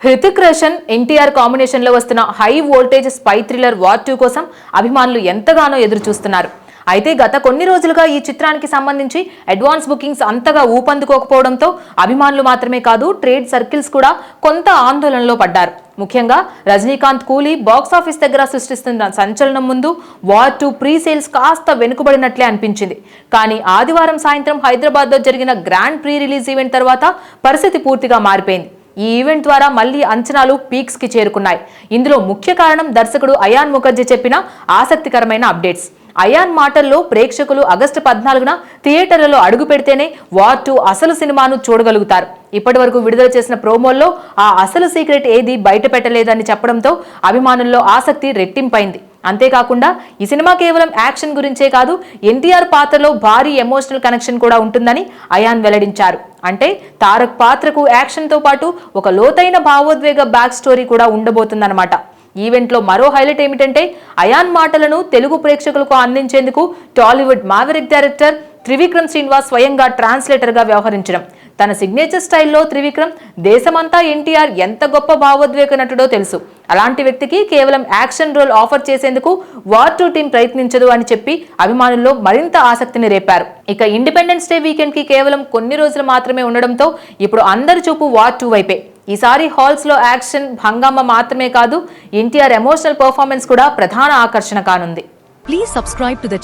హృతిక్ రోషన్ ఎన్టీఆర్ కాంబినేషన్లో వస్తున్న high voltage spy thriller war two కోసం అభిమానులు ఎంతగానో ఎదురు చూస్తున్నారు అయితే గత కొన్ని రోజులుగా ఈ చిత్రానికి సంబంధించి అడ్వాన్స్ బుకింగ్స్ అంతగా ఊపందుకోకపోవడంతో అభిమానులు మాత్రమే కాదు ట్రేడ్ సర్కిల్స్ కూడా కొంత ఆందోళనలో పడ్డారు. ముఖ్యంగా రజనీకాంత్ కూలీ బాక్సాఫీస్ దగ్గర సృష్టిస్తున్న సంచలనం ముందు వార్ టూ ప్రీ సేల్స్ కాస్త వెనుకబడినట్లే అనిపించింది. కానీ ఆదివారం సాయంత్రం హైదరాబాద్లో జరిగిన గ్రాండ్ ప్రీ రిలీజ్ ఈవెంట్ తర్వాత పరిస్థితి పూర్తిగా మారిపోయింది. ఈ ఈవెంట్ ద్వారా మళ్ళీ అంచనాలు పీక్స్కి చేరుకున్నాయి. ఇందులో ముఖ్య కారణం దర్శకుడు అయాన్ ముఖర్జీ చెప్పిన ఆసక్తికరమైన అప్డేట్స్. అయాన్ మాటల్లో ప్రేక్షకులు ఆగస్టు పద్నాలుగున థియేటర్లలో అడుగు పెడితేనే వార్ టూ అసలు సినిమాను చూడగలుగుతారు. ఇప్పటి వరకు విడుదల చేసిన ప్రోమోల్లో ఆ అసలు సీక్రెట్ ఏది బయట పెట్టలేదని చెప్పడంతో అభిమానుల్లో ఆసక్తి రెట్టింపైంది. అంతేకాకుండా ఈ సినిమా కేవలం యాక్షన్ గురించే కాదు ఎన్టీఆర్ పాత్రలో భారీ ఎమోషనల్ కనెక్షన్ కూడా ఉంటుందని అయాన్ వెల్లడించారు. అంటే తారక్ పాత్రకు యాక్షన్తో పాటు ఒక లోతైన భావోద్వేగ బ్యాక్ స్టోరీ కూడా ఉండబోతుందన్నమాట. ఈవెంట్లో మరో హైలైట్ ఏమిటంటే అయాన్ మాటలను తెలుగు ప్రేక్షకులకు అందించేందుకు Tollywood maverick director Trivikram Srinivas స్వయంగా ట్రాన్స్లేటర్గా వ్యవహరించడం. తన సిగ్నేచర్ స్టైల్లో త్రివిక్రమ్ దేశమంతా ఎన్టీఆర్ ఎంత గొప్ప భావోద్వేగ నటుడో తెలుసు. అలాంటి వ్యక్తికి కేవలం యాక్షన్ రోల్ ఆఫర్ చేసేందుకు వార్ టూ టీం ప్రయత్నించదు అని చెప్పి అభిమానుల్లో మరింత ఆసక్తిని రేపారు. ఇక ఇండిపెండెన్స్ డే వీకెండ్కి కేవలం కొన్ని రోజులు మాత్రమే ఉండడంతో ఇప్పుడు అందరి చూపు వార్ టూ వైపే. ఈసారి హాల్స్లో యాక్షన్ భంగమ్మ మాత్రమే కాదు ఎన్టీఆర్ ఎమోషనల్ పర్ఫార్మెన్స్ కూడా ప్రధాన ఆకర్షణ కానుంది. Please subscribe to the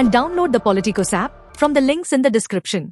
and download the app from the links in the description